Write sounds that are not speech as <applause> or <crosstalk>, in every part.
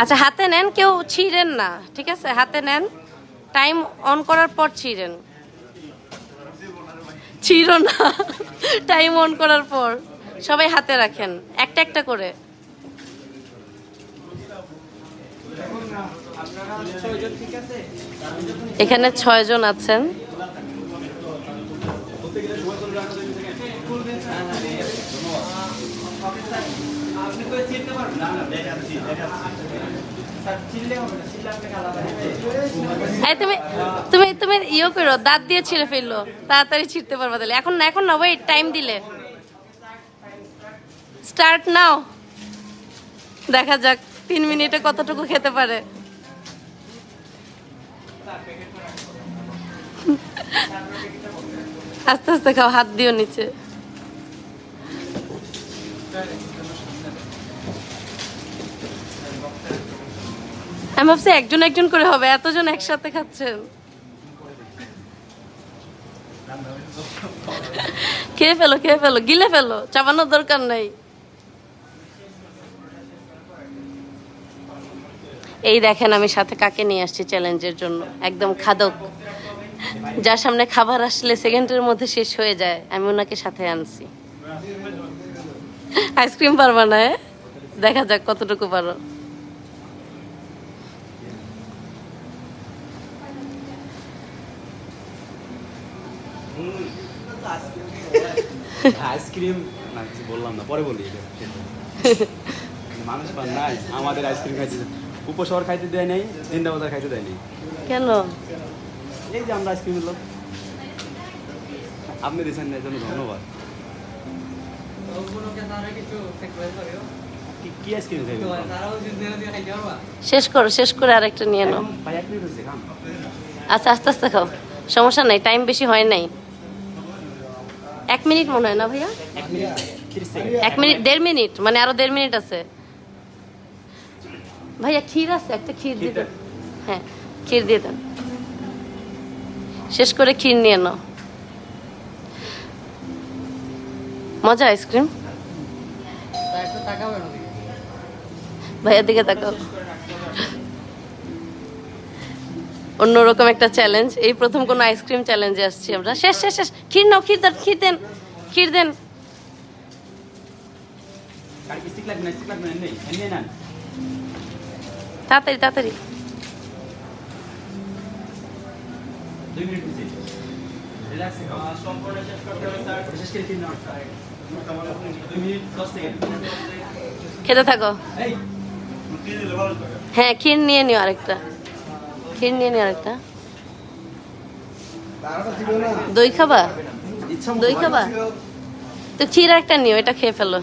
আচ্ছা হাতে নেন, কেউ ছিঁড়েন না, ঠিক আছে? হাতে নেন, টাইম অন করার পর ছিঁড়েন। ছিঁড়ো না, টাইম অন করার পর। সবাই হাতে রাখেন, একটা একটা করে। এখানে এই তুমি তুমি তুমি ইয়ে করো, দাঁত দিয়ে ছিঁড়ে ফেলল। তাড়াতাড়ি ছিঁড়তে পারবা তাহলে। এখন না এখন না ওয়েট টাইম দিলে। স্টার্ট নাও দেখা যাক, তিন মিনিটে কতটুকু খেতে পারে। আস্তে আস্তে খাও, হাত দিও নিচে। আমি ভাবছি একজন একজন করে হবে, এতজন একসাথে খাচ্ছেন। খেয়ে ফেলো খেয়ে ফেলো, গিলে ফেলো চাবানোর দরকার নাই। এই দেখেন আমি সাথে কাকে নিয়ে আসছি চ্যালেঞ্জের জন্য, একদম খাদক। যার সামনে খাবার আসলে সেকেন্ডের মধ্যে শেষ হয়ে যায় আমি ওনাকে সাথে আনছি। আইসক্রিম পারবা না হ্যাঁ? দেখা যাক কতটুকু পারো। <laughs> আইসক্রিম বললাম না পরে বলি <laughs> মানুষ পান নাই আমাদের আইসক্রিম খাইতে উপশহর খাইতে দেয় নাই জিন্দাবাজার খাইতে দেয় নাই। কেন? এই যে আমরা আইসক্রিম আপনি দিয়েছেন না জন্য ধন্যবাদ। শেষ করো শেষ করে আরেকটা নিয়ে নাও। আচ্ছা আস্তে আস্তে খাও। সমস্যা নাই টাইম বেশি হয় নাই। এক মিনিট মনে হয় না ভাইয়া? এক মিনিট এক মিনিট দেড় মিনিট মানে আরও দেড় মিনিট আছে। ভাইয়া ক্ষীর আছে একটা ক্ষীর দিয়ে দেন। হ্যাঁ ক্ষীর দিয়ে দেন। শেষ করে ক্ষীর নিয়ে নাও। মজা আইসক্রিম? ভাইয়ার দিকে তাকাও। অন্যরকম একটা চ্যালেঞ্জ এই প্রথম কোনো আইসক্রিম চ্যালেঞ্জে আসছি আমরা। শেষ শেষ শেষ। ক্ষীর নাও ক্ষীর দেন ক্ষীর দেন ক্ষীর দেন। তাড়াতাড়ি তাড়াতাড়ি। দুই মিনিট রিল্যাক্সে শেষ করে সেকেন্ড। খেতে থাকো। এই হ্যাঁ ক্ষীর নিয়ে নিও আরেকটা। ক্ষীর নিয়ে নিও আরেকটা। দই খাবা? দই খাবা? তো ক্ষীর একটা নিও এটা খেয়ে ফেলো।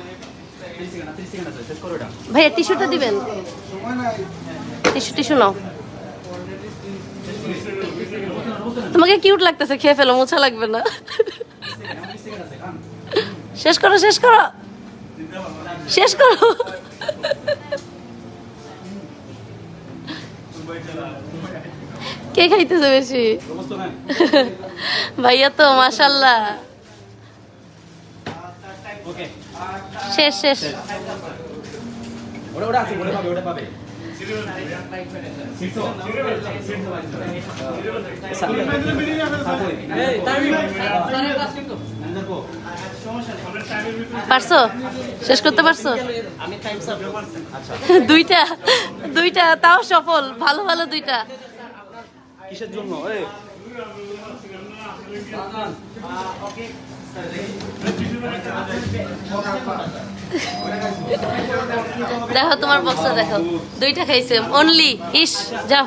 ভাইয়া টিস্যুটা দিবেন? টিস্যু টিস্যু নাও। তোমাকে কিউট লাগতেছে, খেয়ে ফেলো, মোছা লাগবে না। শেষ করো শেষ করো। শেষ করো। কে খাইতেছে বেশি? ভাইয়া তো, মাশাল্লাহ। ওকে শেষ। শেষ ওটা পাবে ওটা পাবে। পারছ? শেষ করতে পারছ? দুইটা দুইটা তাও সফল ভালো ভালো দুইটা। কিসের জন্য? দেখো তোমার বক্সটা দেখো। দুইটা খাইছে। অনলি ইস যাও।